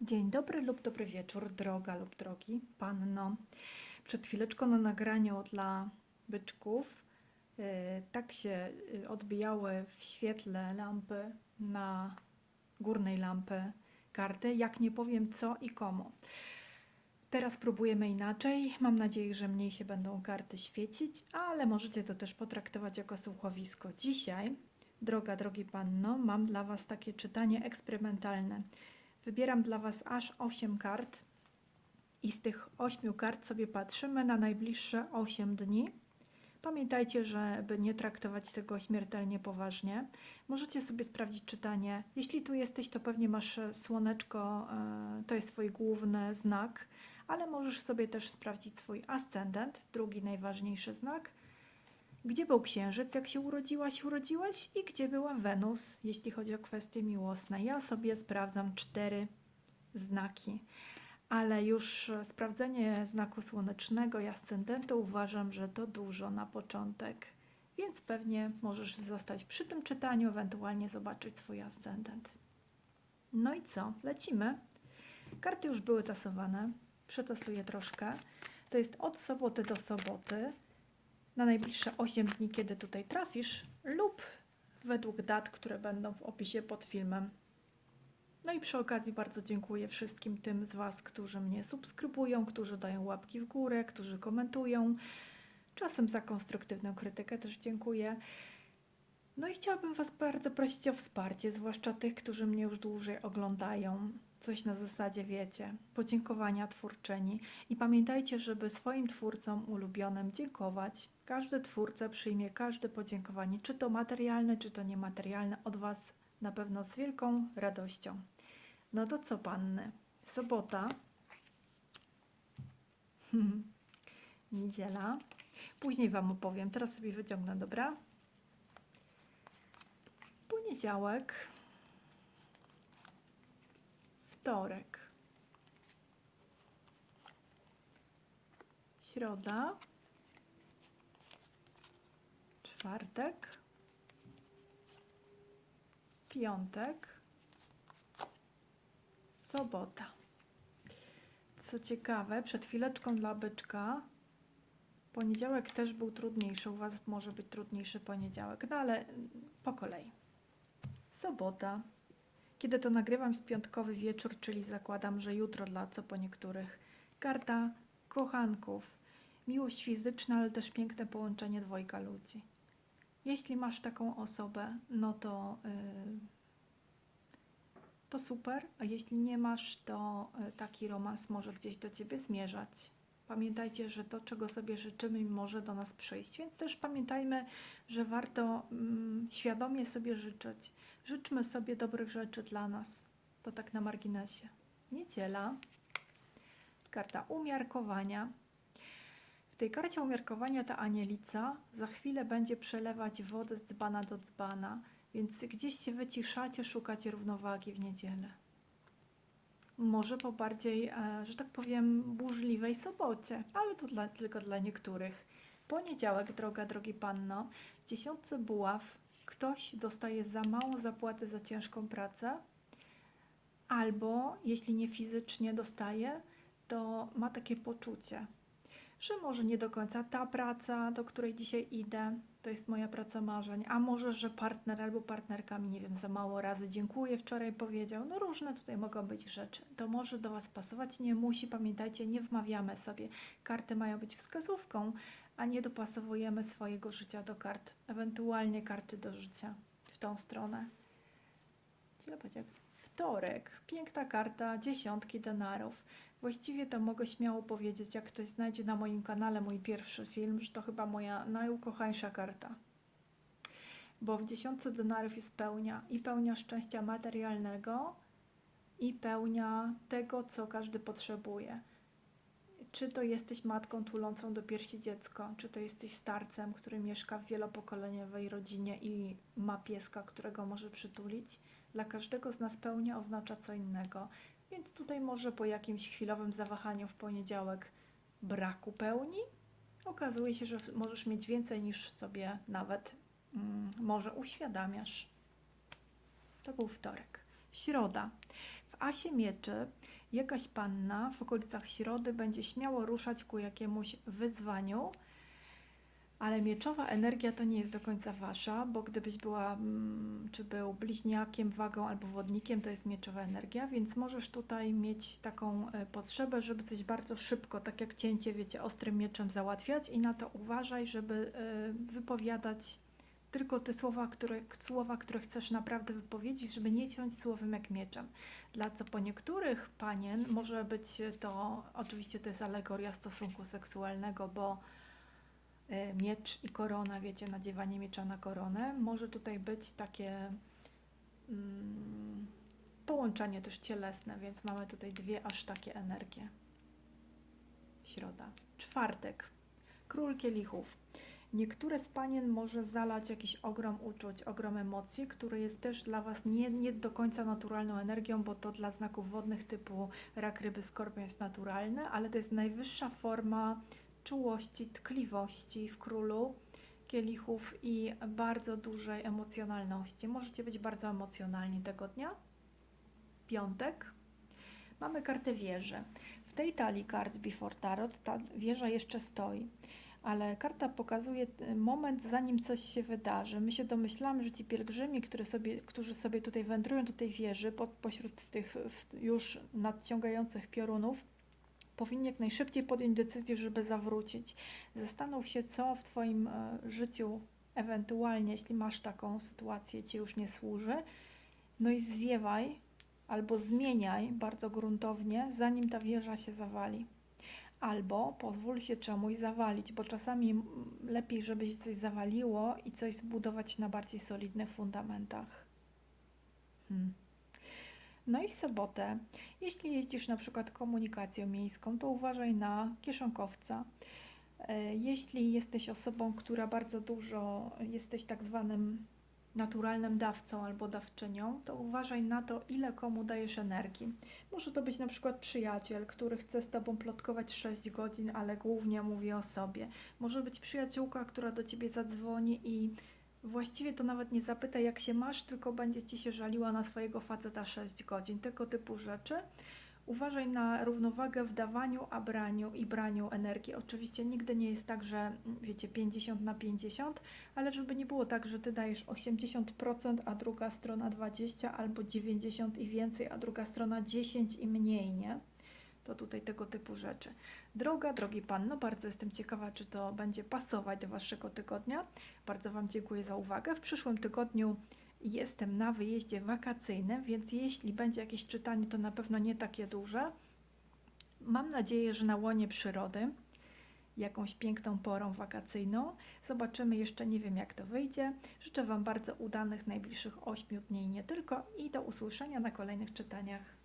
Dzień dobry lub dobry wieczór, droga lub drogi panno. Przed chwileczką na nagraniu dla byczków y, tak się y, odbijały w świetle lampy na górnej lampy karty, jak nie powiem co i komu. Teraz próbujemy inaczej. Mam nadzieję, że mniej się będą karty świecić, ale możecie to też potraktować jako słuchowisko. Dzisiaj, droga, drogi panno, mam dla Was takie czytanie eksperymentalne. Wybieram dla Was aż 8 kart i z tych 8 kart sobie patrzymy na najbliższe 8 dni. Pamiętajcie, żeby nie traktować tego śmiertelnie poważnie. Możecie sobie sprawdzić czytanie. Jeśli tu jesteś, to pewnie masz e, słoneczko, e, to jest Twój główny znak, ale możesz sobie też sprawdzić swój ascendent, drugi najważniejszy znak. Gdzie był księżyc, jak się urodziłaś, urodziłeś i gdzie była Wenus, jeśli chodzi o kwestie miłosne. Ja sobie sprawdzam cztery znaki, ale już e, sprawdzenie znaku słonecznego i ascendentu uważam, że to dużo na początek. Więc pewnie możesz zostać przy tym czytaniu, ewentualnie zobaczyć swój ascendent. No i co? Lecimy. Karty już były tasowane. Przetasuję troszkę. To jest od soboty do soboty na najbliższe 8 dni, kiedy tutaj trafisz, lub według dat, które będą w opisie pod filmem. No i przy okazji bardzo dziękuję wszystkim tym z Was, którzy mnie subskrybują, którzy dają łapki w górę, którzy komentują. Czasem za konstruktywną krytykę też dziękuję. No i chciałabym Was bardzo prosić o wsparcie, zwłaszcza tych, którzy mnie już dłużej oglądają. Coś na zasadzie, wiecie, podziękowania twórczyni. I pamiętajcie, żeby swoim twórcom ulubionym dziękować. Każdy twórca przyjmie każde podziękowanie, czy to materialne, czy to niematerialne, od Was na pewno z wielką radością. No to co, panny? Sobota. Niedziela. Później Wam opowiem. Teraz sobie wyciągnę, dobra? Poniedziałek. Wtorek. Środa. Czwartek. Piątek. Sobota. Co ciekawe, przed chwileczką dla byczka poniedziałek też był trudniejszy. U Was może być trudniejszy poniedziałek, no ale po kolei. Sobota. Kiedy to nagrywam z piątkowy wieczór, czyli zakładam, że jutro dla co po niektórych. Karta kochanków. Miłość fizyczna, ale też piękne połączenie dwojga ludzi. Jeśli masz taką osobę, no to, yy, to super, a jeśli nie masz, to yy, taki romans może gdzieś do ciebie zmierzać. Pamiętajcie, że to, czego sobie życzymy, może do nas przyjść, więc też pamiętajmy, że warto mm, świadomie sobie życzyć. Życzmy sobie dobrych rzeczy dla nas. To tak na marginesie. Niedziela. Karta umiarkowania. W tej karcie umiarkowania ta anielica za chwilę będzie przelewać wodę z dzbana do dzbana, więc gdzieś się wyciszacie, szukacie równowagi w niedzielę. Może po bardziej, e, że tak powiem, burzliwej sobocie, ale to dla, tylko dla niektórych. Poniedziałek, droga, drogi panno, w dziesiątce buław ktoś dostaje za mało zapłaty za ciężką pracę, albo jeśli nie fizycznie dostaje, to ma takie poczucie, że może nie do końca ta praca, do której dzisiaj idę, to jest moja praca marzeń, a może, że partner albo partnerka mi, nie wiem, za mało razy dziękuję, wczoraj powiedział, no różne tutaj mogą być rzeczy. To może do Was pasować, nie musi, pamiętajcie, nie wmawiamy sobie. Karty mają być wskazówką, a nie dopasowujemy swojego życia do kart, ewentualnie karty do życia w tą stronę. Źle powiedziałem. Wtorek, piękna karta, dziesiątki denarów. Właściwie to mogę śmiało powiedzieć, jak ktoś znajdzie na moim kanale mój pierwszy film, że to chyba moja najukochańsza karta. Bo w dziesiątce denarów jest pełnia i pełnia szczęścia materialnego i pełnia tego, co każdy potrzebuje. Czy to jesteś matką tulącą do piersi dziecko, czy to jesteś starcem, który mieszka w wielopokoleniowej rodzinie i ma pieska, którego może przytulić. Dla każdego z nas pełnia oznacza co innego. Więc tutaj może po jakimś chwilowym zawahaniu w poniedziałek braku pełni okazuje się, że możesz mieć więcej niż sobie nawet mm, może uświadamiasz. To był wtorek. Środa. W asie mieczy jakaś panna w okolicach środy będzie śmiało ruszać ku jakiemuś wyzwaniu, ale mieczowa energia to nie jest do końca wasza, bo gdybyś była, mm, czy był bliźniakiem, wagą albo wodnikiem, to jest mieczowa energia, więc możesz tutaj mieć taką e, potrzebę, żeby coś bardzo szybko, tak jak cięcie, wiecie, ostrym mieczem załatwiać i na to uważaj, żeby e, wypowiadać tylko te słowa które, słowa, które chcesz naprawdę wypowiedzieć, żeby nie ciąć słowem jak mieczem. Dla co po niektórych panien może być to, oczywiście to jest alegoria stosunku seksualnego, bo miecz i korona, wiecie, nadziewanie miecza na koronę, może tutaj być takie mm, połączenie też cielesne, więc mamy tutaj dwie aż takie energie. Środa. Czwartek. Król kielichów. Niektóre z panien może zalać jakiś ogrom uczuć, ogrom emocji, który jest też dla Was nie, nie do końca naturalną energią, bo to dla znaków wodnych typu rak, ryby, skorpion jest naturalne, ale to jest najwyższa forma czułości, tkliwości w królu kielichów i bardzo dużej emocjonalności. Możecie być bardzo emocjonalni tego dnia. Piątek. Mamy kartę wieży. W tej talii kart Before Tarot ta wieża jeszcze stoi ale karta pokazuje e, moment, zanim coś się wydarzy. My się domyślamy, że ci pielgrzymi, które sobie, którzy sobie tutaj wędrują do tej wieży, po, pośród tych już nadciągających piorunów, powinni jak najszybciej podjąć decyzję, żeby zawrócić. Zastanów się, co w Twoim e, życiu ewentualnie, jeśli masz taką sytuację, Ci już nie służy. No i zwiewaj albo zmieniaj bardzo gruntownie, zanim ta wieża się zawali. Albo pozwól się czemuś zawalić, bo czasami lepiej, żeby się coś zawaliło i coś zbudować na bardziej solidnych fundamentach. Hmm. No i w sobotę, jeśli jeździsz na przykład komunikacją miejską, to uważaj na kieszonkowca. E, Jeśli jesteś osobą, która bardzo dużo, jesteś tak zwanym naturalnym dawcą albo dawczynią, to uważaj na to, ile komu dajesz energii. Może to być na przykład przyjaciel, który chce z tobą plotkować 6 godzin, ale głównie mówi o sobie. Może być przyjaciółka, która do ciebie zadzwoni i właściwie to nawet nie zapyta, jak się masz, tylko będzie ci się żaliła na swojego faceta 6 godzin. Tego typu rzeczy. Uważaj na równowagę w dawaniu, a braniu i braniu energii. Oczywiście nigdy nie jest tak, że wiecie 50 na 50, ale żeby nie było tak, że ty dajesz 80%, a druga strona 20 albo 90 i więcej, a druga strona 10 i mniej, nie? To tutaj tego typu rzeczy. Droga, drogi pan, no bardzo jestem ciekawa, czy to będzie pasować do waszego tygodnia. Bardzo wam dziękuję za uwagę. W przyszłym tygodniu jestem na wyjeździe wakacyjnym, więc jeśli będzie jakieś czytanie, to na pewno nie takie duże. Mam nadzieję, że na łonie przyrody, jakąś piękną porą wakacyjną. Zobaczymy jeszcze, nie wiem jak to wyjdzie. Życzę Wam bardzo udanych najbliższych 8 dni nie tylko i do usłyszenia na kolejnych czytaniach.